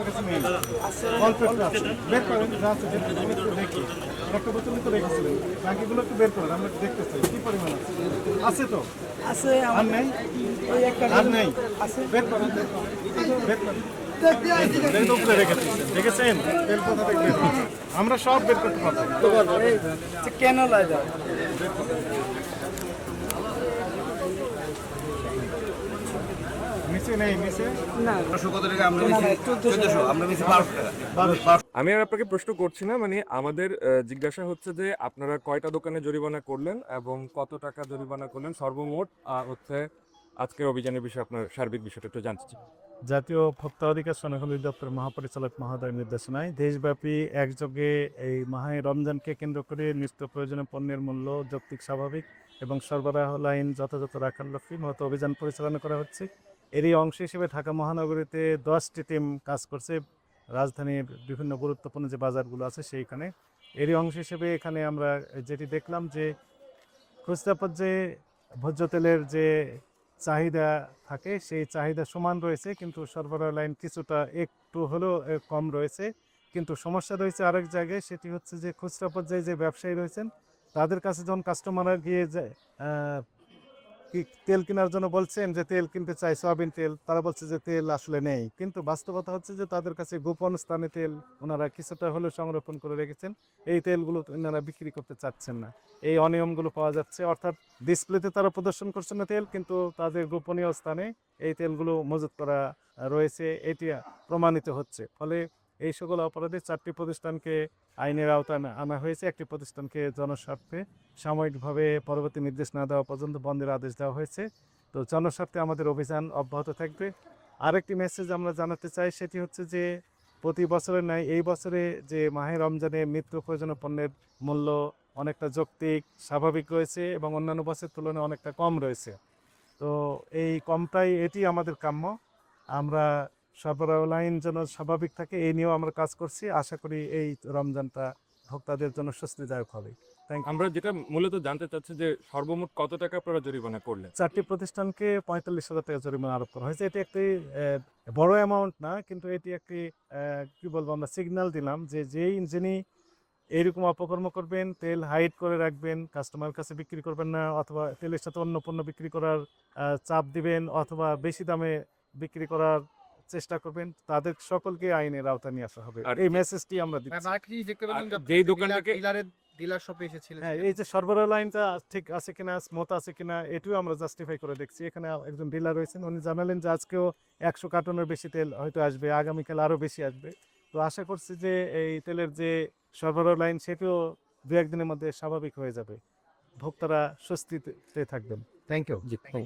নেই অল্প একটু আছে বের করেন যা আছে আমরা দেখি। একটা বোতল তো রেখেছিলেন বাকিগুলো একটু বের করেন আমরা দেখতে চাই কি পরিমাণ আছে? আছে তো? আছে আর নেই? আর নেই? বের করেন বের করেন? আমরা সব বের করতে পারব। কেন লাগে নিচে নেই নিচে না কত টাকা আমরা নিচ্ছি চোদ্দশো আমরা নিচ্ছি বারোশো টাকা আমি আর আপনাকে প্রশ্ন করছি না মানে আমাদের জিজ্ঞাসা হচ্ছে যে আপনারা কয়টা দোকানে জরিমানা করলেন এবং কত টাকা জরিমানা করলেন? সর্বমোট হচ্ছে আজকের অভিযানের বিষয়ে আপনার সার্বিক বিষয়টা একটু জানতে চাই। জাতীয় ভোক্তা অধিকার সংরক্ষণ অধিদপ্তর মহাপরিচালক মহোদয়ের নির্দেশনায় দেশব্যাপী একযোগে এই মাহে রমজানকে কেন্দ্র করে নিত্য প্রয়োজনীয় পণ্যের মূল্য যৌক্তিক স্বাভাবিক এবং সরবরাহ লাইন যথাযথ রাখার লক্ষ্যে মহত অভিযান পরিচালনা করা হচ্ছে। এরই অংশ হিসেবে ঢাকা মহানগরীতে দশটি টিম কাজ করছে। রাজধানীর বিভিন্ন গুরুত্বপূর্ণ যে বাজারগুলো আছে সেইখানে। এরই অংশ হিসেবে এখানে আমরা যেটি দেখলাম যে খুচরা পর্যায়ে ভোজ্য তেলের যে চাহিদা থাকে, সেই চাহিদা সমান রয়েছে, কিন্তু সরবরাহ লাইন কিছুটা একটু হলেও কম রয়েছে। কিন্তু সমস্যা রয়েছে আরেক জায়গায়, সেটি হচ্ছে যে খুচরা পর্যায়ে যে ব্যবসায়ী রয়েছেন, তাদের কাছে যখন কাস্টমাররা গিয়ে কি তেল কেনার জন্য বলছেন যে তেল কিনতে চাই, সয়াবিন তেল? তারা বলছে যে তেল আসলে নেই। কিন্তু বাস্তবতা হচ্ছে যে তাদের কাছে গোপন স্থানে তেল ওনারা কিছুটা হলেও সংরক্ষণ করে রেখেছেন। এই তেলগুলো ওনারা বিক্রি করতে চাচ্ছেন না। এই অনিয়মগুলো পাওয়া যাচ্ছে। অর্থাৎ ডিসপ্লেতে তারা প্রদর্শন করছে না তেল, কিন্তু তাদের গোপনীয় স্থানে এই তেলগুলো মজুত করা রয়েছে। এটি প্রমাণিত হচ্ছে। ফলে এই সকল অপরাধে চারটি প্রতিষ্ঠানকে আইনের আওতায় আনা- হয়েছে। একটি প্রতিষ্ঠানকে জনস্বার্থে সাময়িকভাবে পরবর্তী নির্দেশ না দেওয়া পর্যন্ত বন্ধের আদেশ দেওয়া হয়েছে। তো জনস্বার্থে আমাদের অভিযান অব্যাহত থাকবে। আরেকটি মেসেজ আমরা জানাতে চাই, সেটি হচ্ছে যে, প্রতি বছরের ন্যায় এই বছরে যে মাহে রমজানে মৃত্যু প্রয়োজনীয় পণ্যের মূল্য অনেকটা যৌক্তিক, স্বাভাবিক রয়েছে এবং অন্যান্য বছরের তুলনায় অনেকটা কম রয়েছে। তো এই কমটাই এটি আমাদের কাম্য। আমরা সরবরাহ লাইন যেন স্বাভাবিক থাকে এই নিয়েও আমরা কাজ করছি। আশা করি এই রমজানটা ভোক্তাদের জন্য স্বস্তিদায়ক হবে। আমরা যেটা মূলত জানতে চাচ্ছি যে সর্বমোট কত টাকা আপনারা জরিমানা করলেন? চারটি প্রতিষ্ঠানকে পঁয়তাল্লিশ হাজার টাকা জরিমানা আরোপ করা হয়েছে। এটি একটি বড় অ্যামাউন্ট না কিন্তু এটি একটি কি বলব আমরা সিগন্যাল দিলাম যে যেই যিনি এইরকম অপকর্ম করবেন তেল হাইড করে রাখবেন কাস্টমার কাছে বিক্রি করবেন না অথবা তেলের সাথে অন্য পণ্য বিক্রি করার চাপ দিবেন অথবা বেশি দামে বিক্রি করার চেষ্টা করবেন তাদের সকলকে আইনের আওতা নিয়ে আসা হবে। এই মেসেজটি আমরা দিচ্ছি। দোকানটাকে- ডিলার শপে এসেছিলেন হ্যাঁ এই যে সরবরাহ লাইনটা ঠিক আছে কিনা স্মুথ আছে কিনা এটিও আমরা জাস্টিফাই করে দেখছি। এখানে একজন ডিলার রয়েছেন উনি জানালেন যে আজকেও একশো কার্টনের বেশি তেল হয়তো আসবে আগামীকাল আরও বেশি আসবে। তো আশা করছি যে এই তেলের যে সরবরাহ লাইন সেটিও দু একদিনের মধ্যে স্বাভাবিক হয়ে যাবে। ভোক্তারা স্বস্তিতে থাকবেন। Thank you ji thank